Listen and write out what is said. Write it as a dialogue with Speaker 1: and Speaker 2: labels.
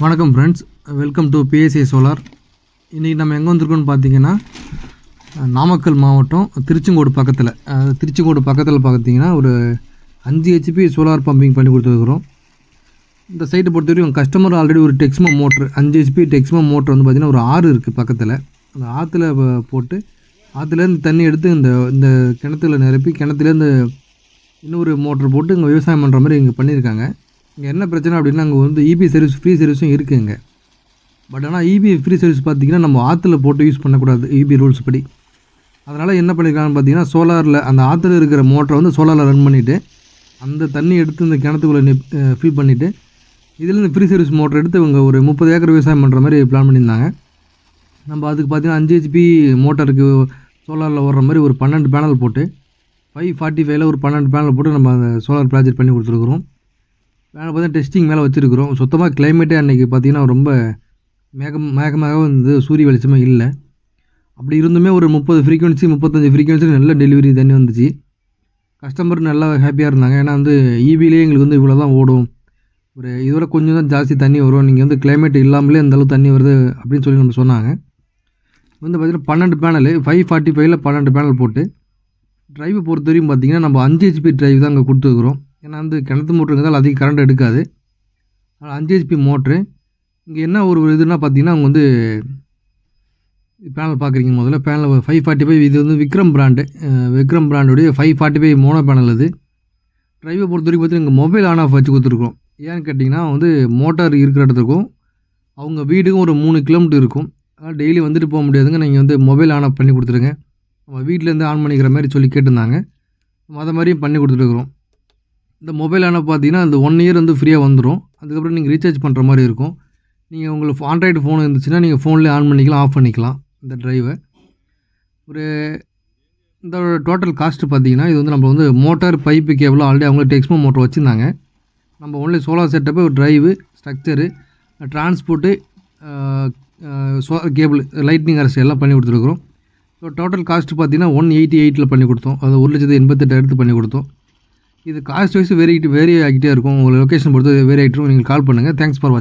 Speaker 1: வணக்கம் friends welcome to PSA solar இன்றைக்கி நம்ம எங்கே வந்திருக்கோம்னு பார்த்தீங்கன்னா நாமக்கல் மாவட்டம் திருச்செங்கோடு பக்கத்தில். திருச்செங்கோடு பக்கத்தில் பார்த்தீங்கன்னா ஒரு அஞ்சு ஹெச்பி சோலார் பம்பிங் பண்ணி கொடுத்துருக்குறோம். இந்த சைட்டை பொறுத்த வரைக்கும் கஸ்டமர் ஆல்ரெடி ஒரு டெக்ஸ்மோ மோட்ரு அஞ்சு ஹெச்பி டெக்ஸ்மோ மோட்ரு வந்து பார்த்திங்கன்னா ஒரு ஆறு இருக்குது பக்கத்தில். அந்த ஆற்றுல போட்டு ஆற்றுலேருந்து தண்ணி எடுத்து இந்த இந்த கிணத்துல நிரப்பி கிணத்துலேருந்து இன்னொரு மோட்ரு போட்டு இங்கே விவசாயம் பண்ணுற மாதிரி இங்கே பண்ணியிருக்காங்க இங்கே என்ன பிரச்சனை அப்படின்னா அங்கே வந்து இபி சர்வீஸ் ஃப்ரீ சர்வீஸும் இருக்குங்க பட் ஆனால் இபி ஃப்ரீ சர்வீஸ் பார்த்திங்கன்னா நம்ம ஆற்றுல போட்டு யூஸ் பண்ணக்கூடாது இபி ரூல்ஸ் படி. அதனால் என்ன பண்ணியிருக்காங்கன்னு பார்த்தீங்கன்னா சோலாரில் அந்த ஆற்றுல இருக்கிற மோட்டரை வந்து சோலாரில் ரன் பண்ணிவிட்டு அந்த தண்ணி எடுத்து இந்த கிணத்துக்குள்ளே ஃபில் பண்ணிவிட்டு இதுலேருந்து ஃப்ரீ சர்வீஸ் மோட்டர் எடுத்து இவங்க ஒரு முப்பது ஏக்கர் விவசாயம் பண்ணுற மாதிரி பிளான் பண்ணியிருந்தாங்க. நம்ம அதுக்கு பார்த்தீங்கன்னா அஞ்சு ஹெச்பி மோட்டருக்கு சோலாரில் ஓடுற மாதிரி ஒரு பன்னெண்டு பேனல் போட்டு ஃபைவ் ஃபார்ட்டி ஃபைவ்ல ஒரு பன்னெண்டு பேனல் போட்டு நம்ம அந்த சோலார் ப்ராஜெக்ட் பண்ணி கொடுத்துருக்குறோம். பேனல் பார்த்தீங்கன்னா டெஸ்டிங் மேலே வச்சுருக்குறோம். சுத்தமாக கிளைமேட்டே அன்றைக்கி பார்த்தீங்கன்னா ரொம்ப மேகம் மேகமாக வந்து சூரிய வெளிச்சமே இல்லை. அப்படி இருந்துமே ஒரு முப்பது ஃப்ரீக்வன்சி முப்பத்தஞ்சு ஃப்ரீக்வன்சி நல்ல டெலிவரி தண்ணி வந்துச்சு. கஸ்டமர் நல்லா ஹாப்பியாக இருந்தாங்க. ஏன்னா வந்து ஈபிலே எங்களுக்கு வந்து இவ்வளோ தான் ஓடும். ஒரு இதோட கொஞ்சம் தான் ஜாஸ்தி தண்ணி வரும். நீங்கள் வந்து கிளைமேட் இல்லாமலே அந்தளவு தண்ணி வருது அப்படின்னு சொல்லி நம்ம சொன்னாங்க. வந்து பார்த்தீங்கன்னா பன்னெண்டு பேனல் ஃபைவ் ஃபார்ட்டி ஃபைவ்ல பன்னெண்டு பேனல் போட்டு ட்ரைவை பொறுத்த வரையும் பார்த்தீங்கன்னா நம்ம அஞ்சு ஹெச்பி ட்ரைவ் தான் அங்கே கொடுத்துருக்குறோம். ஏன்னா வந்து கிணத்து மோட்டருங்கிறதால அதிக கரண்ட் எடுக்காது. அதனால் அஞ்சு ஹெச்பி மோட்ரு இங்கே என்ன ஒரு இதுனா பார்த்தீங்கன்னா அவங்க வந்து பேனல் பார்க்குறீங்க முதல்ல. பேனல் ஃபைவ் ஃபார்ட்டி ஃபைவ் இது வந்து Vikram brand Vikram பிராண்டுடைய five forty five mono panel இது. ட்ரைவை பொறுத்த வரைக்கும் பார்த்தீங்கன்னா இங்கே மொபைல் ஆன் ஆஃப் வச்சு கொடுத்துருக்கோம் ஏன்னு கேட்டிங்கன்னா வந்து மோட்டார் இருக்கிற இடத்துக்கும் அவங்க வீடுக்கும் ஒரு மூணு கிலோமீட்டர் இருக்கும். அதனால் டெய்லி வந்துட்டு போக முடியாதுங்க. நீங்கள் வந்து மொபைல் ஆன் ஆஃப் பண்ணி கொடுத்துருங்க. நம்ம வீட்டிலேருந்து ஆன் பண்ணிக்கிற மாதிரி சொல்லி கேட்டிருந்தாங்க. அதை மாதிரியும் பண்ணி கொடுத்துருக்குறோம். இந்த மொபைல் ஆனால் பார்த்தீங்கன்னா அந்த ஒன் இயர் வந்து ஃப்ரீயாக வந்துடும் அதுக்கப்புறம் நீங்கள் ரீசார்ஜ் பண்ணுற மாதிரி இருக்கும். நீங்கள் உங்களுக்கு ஆண்ட்ராய்டு ஃபோன் இருந்துச்சுன்னா நீங்கள் ஃபோன்லேயே ஆன் பண்ணிக்கலாம் ஆஃப் பண்ணிக்கலாம் இந்த ட்ரைவை ஒரு இந்த டோட்டல் காஸ்ட்டு பார்த்தீங்கன்னா இது வந்து நம்ம வந்து மோட்டார் பைப்பு கேபிள் ஆல்ரெடி அவங்களே டெக்ஸ்மோ மோட்டர் வச்சுருந்தாங்க. நம்ம only solar setup drive structure transport so cable lightning arrester எல்லாம் பண்ணி கொடுத்துருக்குறோம். ஸோ டோட்டல் காஸ்ட் பார்த்தீங்கன்னா ஒன் எயிட்டி எயிட்டில் பண்ணி கொடுத்தோம். அது ஒரு லட்சத்து எண்பத்தெட்டாயிரத்து பண்ணி கொடுத்தோம். இது காஸ்ட் வைஸ் வேரி வேரி ஆகிட்டே இருக்கும். உங்கள் லொக்கேஷன் பொறுத்து வேரி ஆகிட்டு நீங்கள் கால் பண்ணுங்கள் தேங்க்ஸ் ஃபார் வாட்சிங்